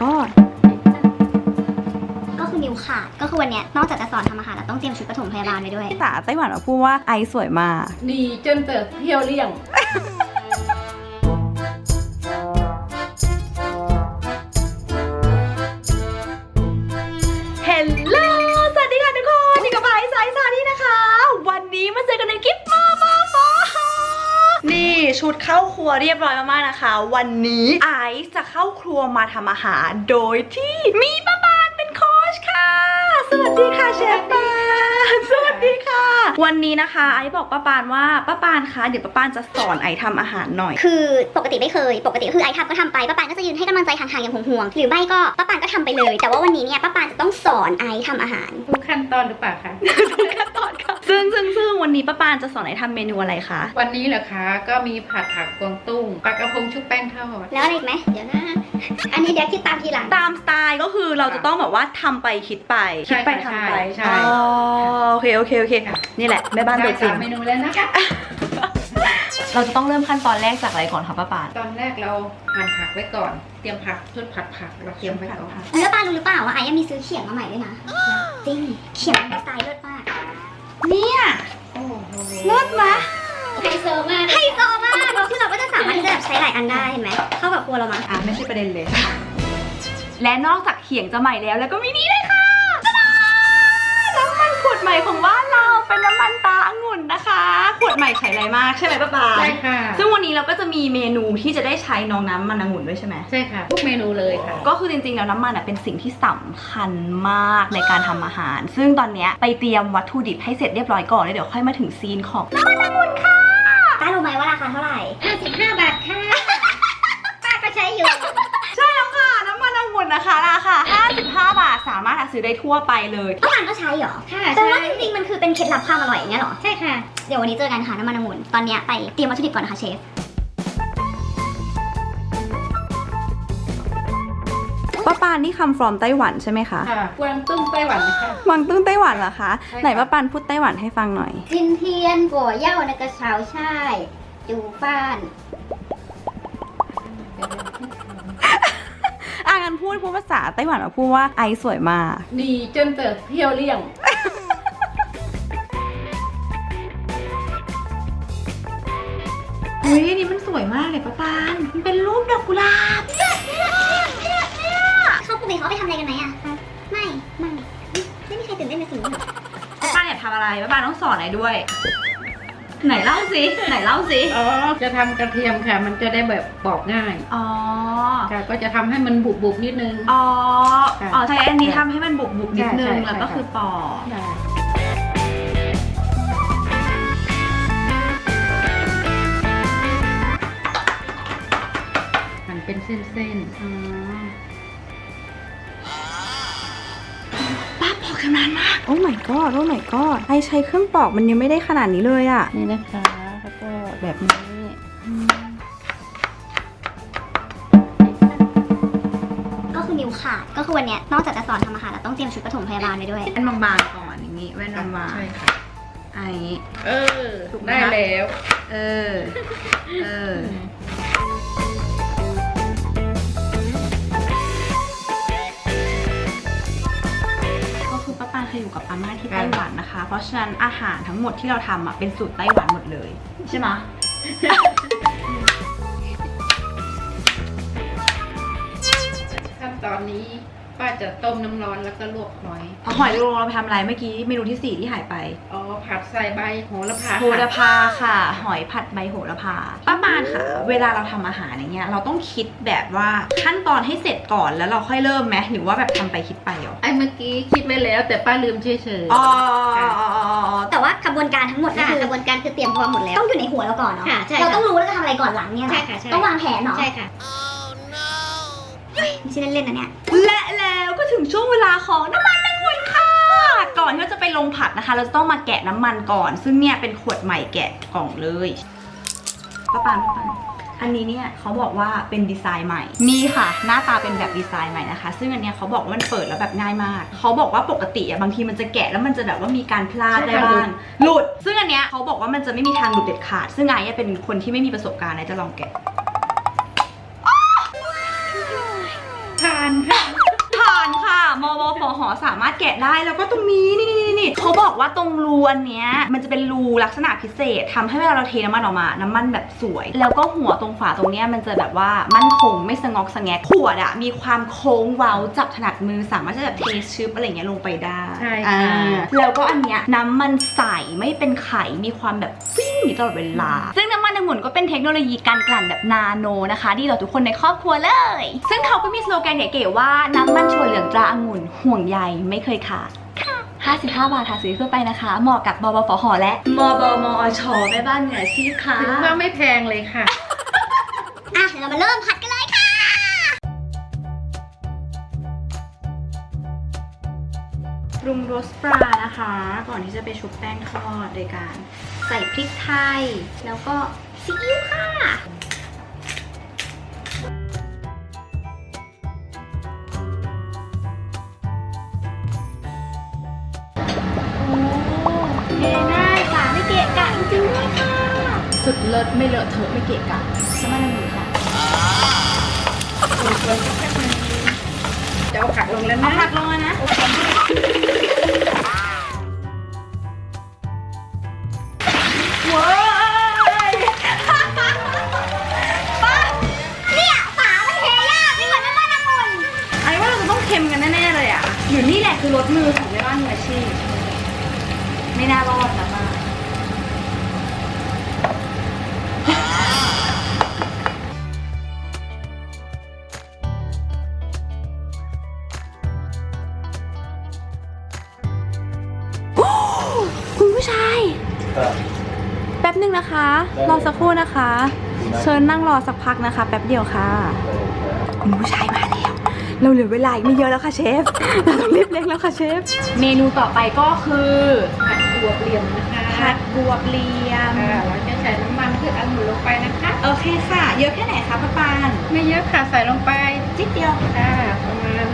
god ก็คือนิ้วขาด ก็คือวันเนี้ยนอกจากจะสอนทำอาหารแล้วต้องเตรียมชุดปฐมพยาบาลไปด้วย ภาษาไต้หวันมาพูดว่าไอซ์สวยมากดีจนเติบเที่ยวเลี่ยง ชุดเข้าครัวเรียบร้อยมากๆนะคะ วันนี้ไอซ์จะเข้าครัวมาทำอาหาร โดยที่มีป้าปานเป็นโค้ชค่ะ สวัสดีค่ะเชฟปานสวัสดีค่ะ วันนี้นะคะไอซ์บอกป้าปานว่าป้าปานคะเดี๋ยวป้าปานจะสอนไอซ์ทำอาหารหน่อย คือปกติไม่เคย ปกติคือไอทำก็ทำไปป้าปานก็จะยืนให้กำลังใจห่างๆอย่างห่วงๆหรือไม่ก็ป้าปานก็ทำไปเลย แต่ว่าวันนี้เนี่ยป้าปานจะต้องสอนไอทำอาหารทุกขั้นตอนหรือเปล่าคะซึ่งซึ่งซึ่งวั นนี้ป้าปานจะสอนไอซ์ทำเมนูอะไรคะ วันนี้เหรอคะ ก็มีผัดผักกวางตุ้งปลากระพงชุบแป้งทอดแล้วอะไรอีกไหมเดี๋ยวนะ อันนี้เดี๋ยวคิดตามทีหลัง ตามสไตล์ก็คือเราจะต้องแบบว่าทำไปคิดไป คิดไปทำไปใช่อ๋อโอเคโอเคโอเค นี่แหละแม่บ้านตัวจริง ได้สามเมนูแล้วนะคะ เราจะต้องเริ่มขั้นตอนแรกจากอะไรก่อนคะป้าปาน ตอนแรกเราหั่นผักไว้ก่อน เตรียมผักชุดผัดผักเราเตรียมไว้ก่อนแล้วป้ารู้หรือเปล่าว่าไอยังมีซื้อเขียงมาใหม่ด้วยนะ จริง เขียงสไตล์เลิศมาก เนี่ยโอ้โห เลิศมะไฮโซมากไฮโซมากเราคือเราก็จะสามารถที่จะแบบใช้หลายอันได้เห็นไหมเข้ากับครัวเรามาอะไม่ใช่ประเด็นเลย และนอกจากเขียงจะใหม่แล้วแล้วก็มีนี่เลยค่ะตะดาน้ำมันขวดใหม่ของบ้านเรา เป็นน้ำมันตาองุ่นนะคะขวดใหม่ใช้ไรมากใช่ไหมป้าปานใช่ค่ะ ซึ่งวันนี้เราก็จะมีเมนูที่จะได้ใช้น้องน้ำมันองุ่นด้วยใช่ไหมใช่ค่ะ ทุกเมนูเลยค่ะ ก็คือจริงๆแล้วน้ำมันอะเป็นสิ่งที่สำคัญมากในการทำอาหาร ซึ่งตอนเนี้ยไปเตรียมวัตถุดิบให้เสร็จเรียบร้อยก่อนแล้วเดี๋ยวค่อยมาถึงซีนของน้ำมันองุ่นค่ะป้ารู้ไหมว่าราคาเท่าไหร่55บาทค่ะป้าก็ใช้อยู่ ใช่แล้วค่ะ น้ำมั นองุ่นนะคะ ราคา 55 บาท สามารถหาซื้อได้ทั่วไปเลยป้าปานก็ใช้เหรอค่ะแต่ว่าจริงๆ มันคือเป็นเคล็ดลับความอร่อยอย่างเงี้ยเหรอ ใช่ค่ะ เดี๋ยววันนี้เจอกันค่ะน้ำมันองุ่นตอนเนี้ยไปเตรียมวัตถุดิบก่อนนะคะเชฟ ป้าปานนี่คำ from ไต้หวันใช่ไหมคะ ค่ะกวางตุ้งไต้หวันนะคะวังตึ้งไต้หวันเหรอคะ ใช่ค่ะ ไหนป้าปานพูดไต้หวันให้ฟังหน่อยทินเทียนกัวเย่าในกระเช้าช่ายจูฟ้าน พูดพูดภาษาไต้หวันมาพูดว่าไอซ์สวยมาก ดีจนเติบเที่ยวเลี่ยง เฮ้ยอันนี้มันสวยมากเลยป้าปานมันเป็นรูปดอกกุหลาบ เขาปกติเขาเอาไปทำอะไรกันไหมอะไม่ ไม่ ไม่มีใครตื่นเต้นในสิ่งนี้หรอป้าปานอยากทำอะไรป้าปานต้องสอนไอด้วย ไหนเล่าสิไหนเล่าสิอ๋อจะทำกระเทียมค่ะ มันจะได้แบบปอกง่ายอ๋อค่ะก็จะทำให้มันบุบบุบๆนิดนึง อ๋อค่ะอ๋อใช้อันนี้ทำให้มันบุบบุบๆนิดนึใช่งใช่ แล้วก็ใช่คือปอกได้หั่นเป็นเส้นอ๋อป้าปอกชำนาญมาก โอ้ my god โอ้ my god ไอใช้เครื่องปอกมันยังไม่ได้ขนาดนี้เลยอะๆนี่นะคะแล้วก็แบบนี้ก็คือนิ้วขาด ก็คือวันเนี้ยนอกจากจะสอนทำอาหารแล้วต้องเตรียมชุดปฐมพยาบาลไปด้วย แว่นบางๆก่อนอย่างนี้แว่นบางใช่ค่ะๆไอ เออ ถูกไหมได้คะแล้ว เออ เออ เพราะฉะนั้นอาหารทั้งหมดที่เราทำอะเป็นสูตรไต้หวันหมดเลย ใช่ไหมขั้นตอนนี้ ป้าจะต้มน้ำร้อนแล้วก็ลวกหอย เอาหอยนางรมเราไปทำอะไรเมื่อกี้เมนูที่สี่ที่หายไป อ๋อ ผัดใส่ใบโหระพาโหระพาค่ะ หอยผัดใบโหระพาป้าปานค่ะ เวลาเราทำอาหารอย่างเงี้ยเราต้องคิดแบบว่าขั้นตอนให้เสร็จก่อนแล้วเราค่อยเริ่มไหมหรือว่าแบบทำไปคิดไปเหรอไอ้เมื่อกี้คิดไว้แล้ว แต่ป้าลืมเฉยๆ อ๋อแต่ว่ากระบวนการทั้งหมดนี่คือกระบวนการคือเตรียมพร้อมหมดแล้ว ต้องอยู่ในหัวเราก่อนเนาะค่ะใช่เราค่ะต้องรู้ว่าเราจะทำอะไรก่อนหลังเนี่ยเหรอใช่ค่ะใช่ต้องวางแผนเนาะใช่ค่ะไม่ใช่เล่นๆนะเนี่ย และแล้วก็ ถึงช่วงเวลาของน้ำมันนางวนค่ะ ก่อนที่เราจะไปลงผัดนะคะ เราจะต้องมาแกะน้ำมันก่อน ซึ่งเนี่ยเป็นขวดใหม่แกะกล่องเลยป้าปานป้าปานอันนี้เนี่ยเขาบอกว่าเป็นดีไซน์ใหม่นี่ค่ะ หน้าตาเป็นแบบดีไซน์ใหม่นะคะ ซึ่งอันเนี้ยเขาบอกว่ามันเปิดแล้วแบบง่ายมากเขาบอกว่าปกติอะบางทีมันจะแกะแล้วมันจะแบบว่ามีการพลาดได้บ้างหลุด ซึ่งอันเนี้ยเขาบอกว่ามันจะไม่มีทางหลุดเด็ดขาด ซึ่งไอ้เป็นคนที่ไม่มีประสบการณ์ไอ้จะลองแกะทานค่ะ สามารถแกะได้แล้วก็ตรงนี้นี่นี่นี่เขาบอกว่าตรงรูอันเนี้ยมันจะเป็นรูลักษณะพิเศษทำให้เวลาเราเทน้ำมันออกมา น้ำมันแบบสวย แล้วก็หัวตรงฝาตรงเนี้ยมันจะแบบว่ามั่นคงไม่สะงอกสะแงกขวดอะมีความโค้งเว้าจับถนัดมือสามารถจะแบบเทชึบอะไรเงี้ยลงไปได้ใช่อ่าค่ะแล้วก็อันเนี้ยน้ำมันใสไม่เป็นไข่มีความแบบฟิ้ง อยู่ตลอดเวลา ซึ่งน้ำมันองุ่นก็เป็นเทคโนโลยีการกลั่นแบบนาโนนะคะ ดีต่อทุกคนในครอบครัวเลย ซึ่งเขาก็มีสโลแกนเก๋ๆว่าน้ำมันถั่วเหลืองตราองุ่นห่วงใยไม่เคยขาด55 บาทหาซื้อทั่วไปนะคะ เหมาะกับบบบฟหและมบมอชแม่บ้านเหนืออาชีพค่ะถือว่าไม่แพงเลยค่ะ อะเดี๋ยวเรามาเริ่มผัดกันเลยค่ะ ปรุงรสปลานะคะ ก่อนที่จะไปชุบแป้งทอดโดยการ ใส่พริกไทย แล้วก็ซีอิ๊วค่ะ โอ้เทง่ายค่ะไม่เกะกะจริงๆด้วยค่ะสุดเลิศไม่เลอะเทอะไม่เกะกะจะมาหนึ่งค่ะจะเอาผักลงแล้วเอานะผักลงมานะ คือรสมือของแม่บ้านมืออาชีพ ไม่น่ารอดนะป้าคุณผู้ชายแป๊บหนึ่งนะคะรอสักครู่นะคะ เชิญนั่งรอสักพักนะคะ แป๊บเดียวค่ะ คุณผู้ชายมาแล้ว เราเหลือเวลาอีกไม่เยอะแล้วค่ะเชฟ เราต้องรีบเร่งแล้วค่ะเชฟ เมนูต่อไปก็คือผัดตัวเปลี่ยนนะคะผัดบัวเปลียม ค่ะเราจะใส่น้ำมันพืชองุ่นลงไปนะคะ โอเคค่ะ เยอะแค่ไหนคะป้าปานไม่เยอะค่ะใส่ลงไปจิ๊ดเดียวค่ะประมาณ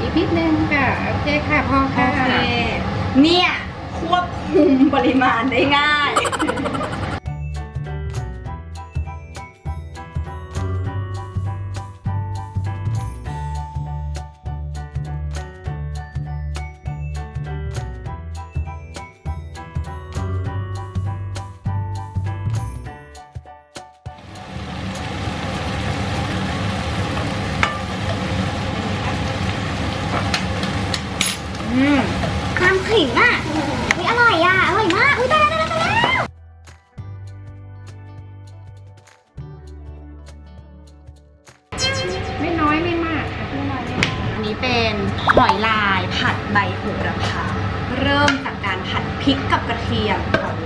อีกนิดนึงค่ะโอเคค่ะพอโอค่ะเคเนี่ยควบคุมปริมาณได้ง่าย อืมความขิงอะอุ้ยอร่อยอะ อร่อยมาก อุ้ยตายแล้วตายแล้วตายแล้วไม่น้อยไม่มากค่ะอันนี้เป็นหอยลายผัดใบโหระพา เริ่มจากการผัดพริกกับกระเทียมก่อน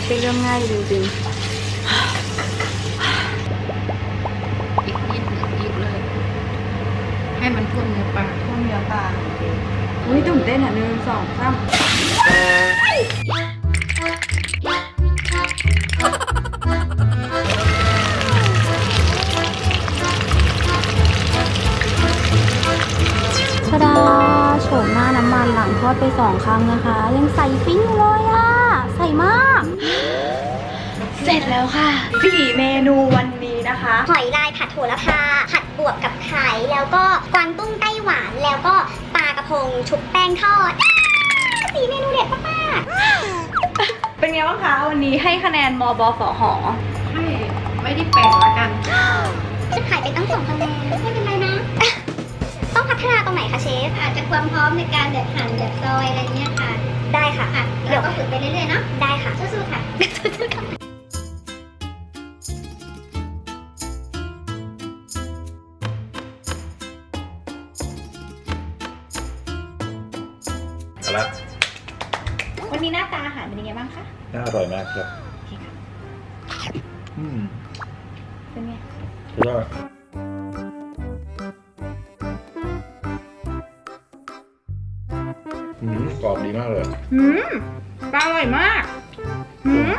ไม่ใช่เรื่องง่ายจริงอีกนิดหนึ่งอีกเลย ให้มันท่วมเนื้อปลาๆพวกเนื้อปลาอุ้ยตื่นเต้นอะหนึ่งสองสามชดาโฉมหน้าน้ำมันหลังทอดไปสองครั้งนะคะ ยังใส่ฟิ้งอยู่เลยอะใส่ มาก เสร็จแล้วค่ะสี่เมนูวันนี้นะคะ หอยลายผัดโหระพา ผัดบวบกับไข่ แล้วก็กวางตุ้งไต้หวาน แล้วก็ปลากระพงชุบแป้งทอดอ่าสีเมนูเด็ดมากเป็นไงบ้างคะวันนี้ให้คะแนนมบฝหให้ไม่ได้แปลกละกันๆจะขายไปตั้งสองคะแนนไม่เป็นไรนะ ต้องพัฒนาตรงไหนคะเชฟ อาจจะความพร้อมในการแบบหั่นแบบซอยอะไรเงี้ยค่ะได้ค่ะค่ะ เดี๋ยวก็ฝึกไปเรื่อยๆเนาะได้ค่ะสู้ๆค่ะเอาละวันนี้หน้าตาอาหารเป็นยังไงบ้างคะน่าอร่อยมากครับโอเคค่ะอืมเป็นไงคือว่าอืมกรอบดีมากเลยหืม ปลอร่อยมากหืม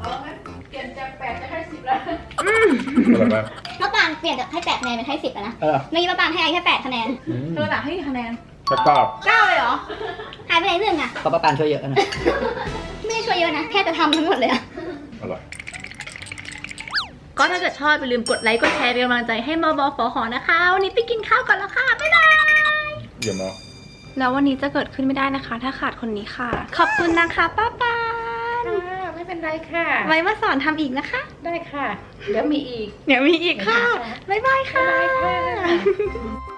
เอาละเปลี่ยนจากแปดจะให้สิบแล้วอืมอร่อยะปางเปลี่ยนจากให้8คะแนนเป็นให้สิบแล้วนะเออเมื่อกี้มะปางให้ไอแค่แปดคะแนนอืมเธอหนักให้คะแนนกระกอบเก้าเลยเหรอ หายไปไหนหนึ่งอะเพราะปาปนช่วยเยอะนะไม่ได้ช่วยเยอะนะแค่จะทำทั้งหมดเลยอร่อย ก็ถ้าเกิดชอบอย่าลืมกดไลค์ กดแชร์เป็นกำลังใจให้มอบอฟอหอนะคะ วันนี้ไปกินข้าวก่อนแล้วค่ะ บ๊ายบาย เดี๋ยวมา แล้ววันนี้จะเกิดขึ้นไม่ได้นะคะ ถ้าขาดคนนี้ค่ะ ขอบคุณนะคะป้าปานค่ะไม่เป็นไรค่ะ ไว้มาสอนทำอีกนะคะ ได้ค่ะ เดี๋ยวมีอีก เดี๋ยวมีอีกค่ะ บ๊ายบายค่ะบ๊ายบายค่ะ